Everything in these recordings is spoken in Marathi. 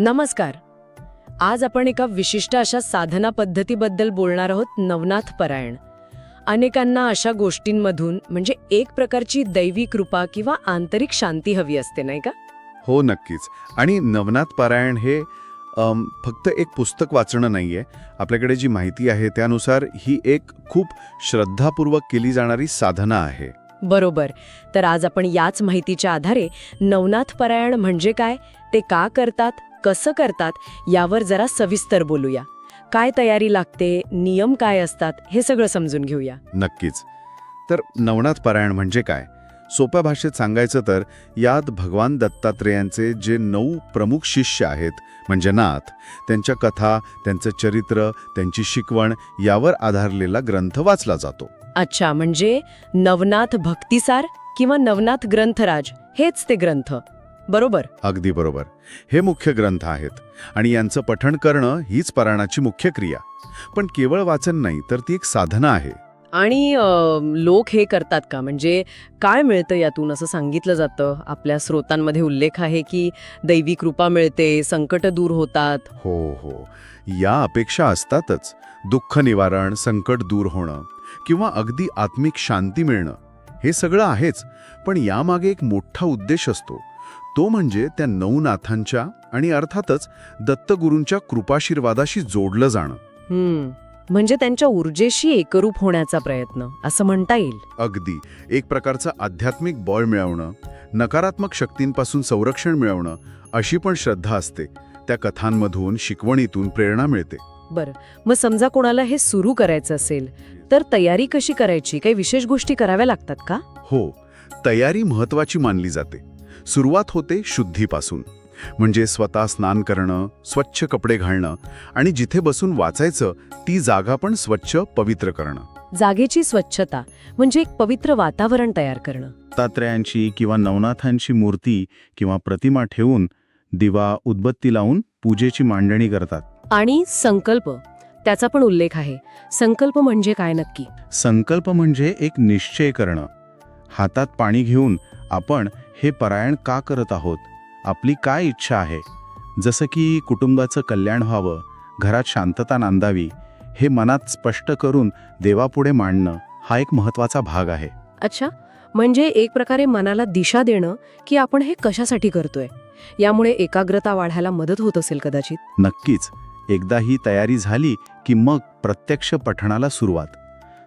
नमस्कार. आज आपण एका विशिष्ट अशा साधना पद्धतीबद्दल बोलणार आहोत नवनाथ परायण. अनेकांना अशा गोष्टींमधून म्हणजे एक प्रकारची दैवी कृपा किंवा आंतरिक शांती हवी असते नाही का? हो नक्कीच. आणि नवनाथ पारायण हे अम, फक्त एक पुस्तक वाचणं नाहीये. आपल्याकडे जी माहिती आहे त्यानुसार ही एक खूप श्रद्धापूर्वक केली जाणारी साधना आहे. बरोबर. तर आज आपण याच माहितीच्या आधारे नवनाथ परायण म्हणजे काय ते का करतात? कसं करतात यावर जरा सविस्तर बोलूया. काय तयारी लागते नियम काय असतात हे सगळं समजून घेऊया. नक्कीच. तर नवनाथ पारायण म्हणजे काय? सोप्या भाषेत सांगायचं तर यात भगवान दत्तात्रेयांचे जे नऊ प्रमुख शिष्य आहेत म्हणजे नाथ त्यांच्या कथा त्यांचं चरित्र त्यांची शिकवण यावर आधारलेला ग्रंथ वाचला जातो. अच्छा म्हणजे नवनाथ भक्तिसार किंवा नवनाथ ग्रंथराज हेच ते ग्रंथ. बरोबर. अगदी बरोबर. हे मुख्य ग्रंथ आहेत आणि यांचं पठण करणं हीच पारायणाची मुख्य क्रिया. पण केवळ वाचन नाही तर ती एक साधना आहे. आणि लोक हे करतात का? म्हणजे काय मिळतं यातून? असं सांगितलं जातं. आपल्या स्रोतांमध्ये उल्लेख आहे की दैवी कृपा मिळते संकट दूर होतात. हो हो. या अपेक्षा असतातच. दुःख निवारण संकट दूर होणं किंवा अगदी आत्मिक शांती मिळणं. हे सगळं आहेच पण यामागे एक मोठा उद्देश असतो. तो म्हणजे त्या नऊ नाथांच्या आणि अर्थातच दत्तगुरूंच्या कृपाशीर्वादाशी जोडलं जाणं. हम्म. म्हणजे त्यांच्या ऊर्जेशी एकरूप होण्याचा प्रयत्न असं म्हणता येईल. अगदी. एक प्रकारचं आध्यात्मिक बळ मिळवणं नकारात्मक शक्तींपासून संरक्षण मिळवणं अशी पण श्रद्धा असते. त्या कथांमधून शिकवणीतून प्रेरणा मिळते. बरं. मग समजा कोणाला हे सुरू करायचं असेल तर तयारी कशी करायची? काही विशेष गोष्टी कराव्या लागतात का? हो. तयारी महत्वाची मानली जाते. सुरुवात होते शुद्धीपासून. म्हणजे स्वतः स्नान करणं स्वच्छ कपडे घालणं आणि जिथे बसून वाचायचं ती जागा पण स्वच्छ पवित्र करणं. जागेची स्वच्छता म्हणजे एक पवित्र वातावरण तयार करणं. दत्तात्रेयांची किंवा नवनाथांची मूर्ती किंवा प्रतिमा ठेवून दिवा उदबत्ती लावून पूजेची मांडणी करतात. आणि संकल्प त्याचा पण उल्लेख आहे. संकल्प म्हणजे काय नक्की? संकल्प म्हणजे एक निश्चय करणं. हातात पाणी घेऊन आपण हे परायण का करत आहोत? आपली काय इच्छा आहे? जसं की कुटुंबाचं कल्याण व्हावं घरात शांतता नांदावी हे मनात स्पष्ट करून देवापुढे मांडणं हा एक महत्त्वाचा भाग आहे. अच्छा म्हणजे एक प्रकारे मनाला दिशा देणं की आपण हे कशासाठी करतोय? यामुळे एकाग्रता वाढायला मदत होत असेल कदाचित? नक्कीच. एकदा ही तयारी झाली की मग प्रत्यक्ष पठणाला सुरुवात.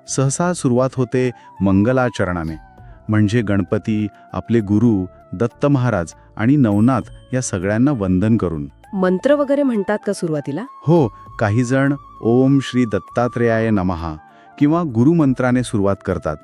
सहसा सुरुवात होते मंगलाचरणाने. म्हणजे गणपती आपले गुरु दत्त महाराज आणि नवनाथ या सगळ्यांना वंदन करून. मंत्र वगैरे म्हणतात का सुरुवातीला? हो काही जण ओम श्री दत्तात्रेयाय नमहा किंवा गुरुमंत्राने सुरुवात करतात.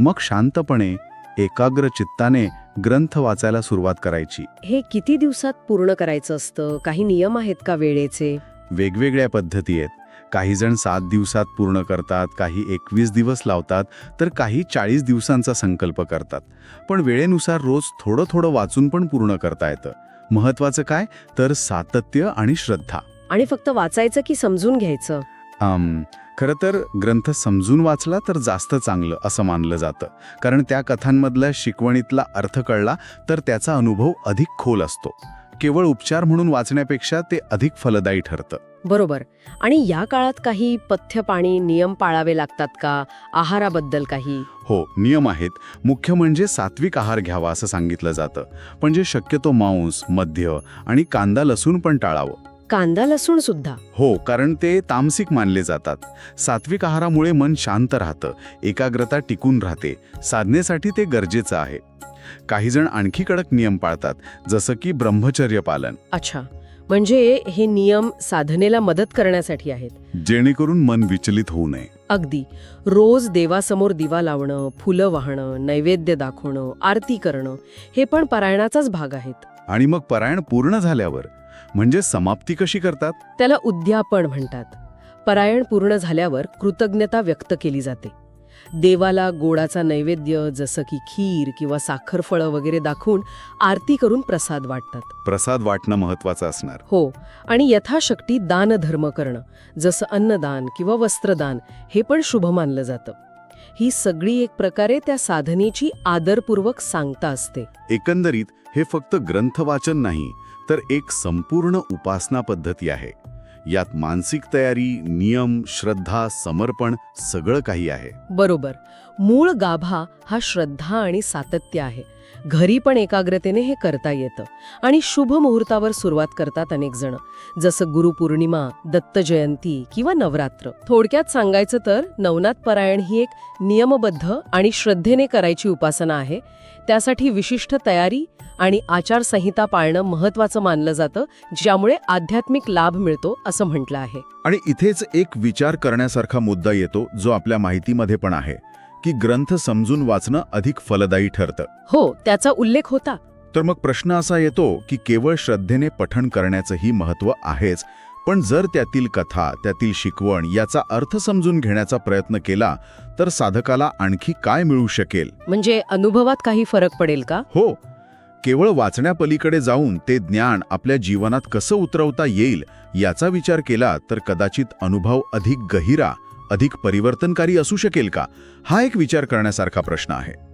मग शांतपणे एकाग्र चित्ताने ग्रंथ वाचायला सुरुवात करायची. हे किती दिवसात पूर्ण करायचं असतं? काही नियम आहेत का वेळेचे? वेगवेगळ्या पद्धती आहेत. काही जण सात दिवसात पूर्ण करतात काही एकवीस दिवस लावतात तर काही चाळीस दिवसांचा संकल्प करतात. पण वेळेनुसार रोज थोडं थोडं वाचून पण पूर्ण करता येतं. महत्वाचं काय? तर सातत्य आणि श्रद्धा. आणि फक्त वाचायचं की समजून घ्यायचं? खरं तर ग्रंथ समजून वाचला तर जास्त चांगलं असं मानलं जातं. कारण त्या कथांमधल्या शिकवणीतला अर्थ कळला तर त्याचा अनुभव अधिक खोल असतो. केवळ उपचार म्हणून वाचण्यापेक्षा ते अधिक फलदायी ठरतं. बरोबर. आणि या काळात काही पथ्य पाणी नियम पाळावे लागतात का? आहाराबद्दल काही? हो नियम आहेत. मुख्य म्हणजे सात्विक आहार घ्यावा असं सांगितलं जातं. म्हणजे शक्यतो मांस मद्य आणि कांदा लसूण पण टाळावं. कांदा लसूण सुद्धा. हो कारण ते तामसिक मानले जातात. सात्विक आहारामुळे मन शांत राहतं एकाग्रता टिकून राहते. साधनेसाठी ते गरजेचं आहे. काही जण आणखी कडक नियम पाळतात जसं की ब्रह्मचर्य पालन. अच्छा. म्हणजे हे नियम साधनेला मदत करण्यासाठी आहेत. जेणेकरून मन विचलित होऊ नये. अगदी. रोज देवासमोर दिवा लावणं फुलं वाहणं नैवेद्य दाखवणं आरती करणं हे पण पारायणाचाच भाग आहेत. आणि मग परायण पूर्ण झाल्यावर म्हणजे समाप्ती कशी करतात? त्याला उद्यापन म्हणतात. परायण पूर्ण झाल्यावर कृतज्ञता व्यक्त केली जाते. देवाला गोडाचा नैवेद्य जसं की खीर किंवा साखरफळं वगैरे दाखवून आरती करून प्रसाद वाटतात. प्रसाद वाटणं महत्वाचं असणार. हो आणि यथाशक्ती दानधर्म करणं जसं अन्नदान किंवा वस्त्रदान हे पण शुभ मानलं जातं. ही सगळी एक प्रकारे त्या साधनेची आदरपूर्वक सांगता असते. एकंदरीत हे फक्त ग्रंथ वाचन नाही तर एक संपूर्ण उपासना पद्धती आहे. यात मानसिक तयारी नियम श्रद्धा समर्पण सगळं काही आहे. बरोबर. मूळ गाभा हा श्रद्धा आणि सातत्य आहे. घरी पण एकाग्रतेने हे करता येतं आणि शुभ मुहूर्तावर सुरुवात करतात अनेक जण. जसं गुरुपौर्णिमा दत्त जयंती किंवा नवरात्र. थोडक्यात सांगायचं तर नवनाथ परायण ही एक नियमबद्ध आणि श्रद्धेने करायची उपासना आहे. त्यासाठी विशिष्ट तयारी आणि आचारसंहिता पाळणं महत्वाचं मानलं जातं ज्यामुळे आध्यात्मिक लाभ मिळतो असं म्हटलं आहे. आणि इथेच एक विचार करण्यासारखा मुद्दा येतो जो आपल्या माहितीमध्ये पण आहे की ग्रंथ समजून वाचणं अधिक फलदायी ठरतं. हो त्याचा उल्लेख होता. तर मग प्रश्न असा येतो की केवळ श्रद्धेने पठण करण्याचंही महत्त्व आहेच पण जर त्यातील कथा त्यातील शिकवण याचा अर्थ समजून घेण्याचा प्रयत्न केला तर साधकाला आणखी काय मिळू शकेल? म्हणजे अनुभवात काही फरक पडेल का? हो केवळ वाचण्यापलीकडे जाऊन ते ज्ञान आपल्या जीवनात कसं उतरवता येईल याचा विचार केला तर कदाचित अनुभव अधिक गहिरा अधिक परिवर्तनकारी असू शकेल का? हा एक विचार करण्यासारखा प्रश्न आहे.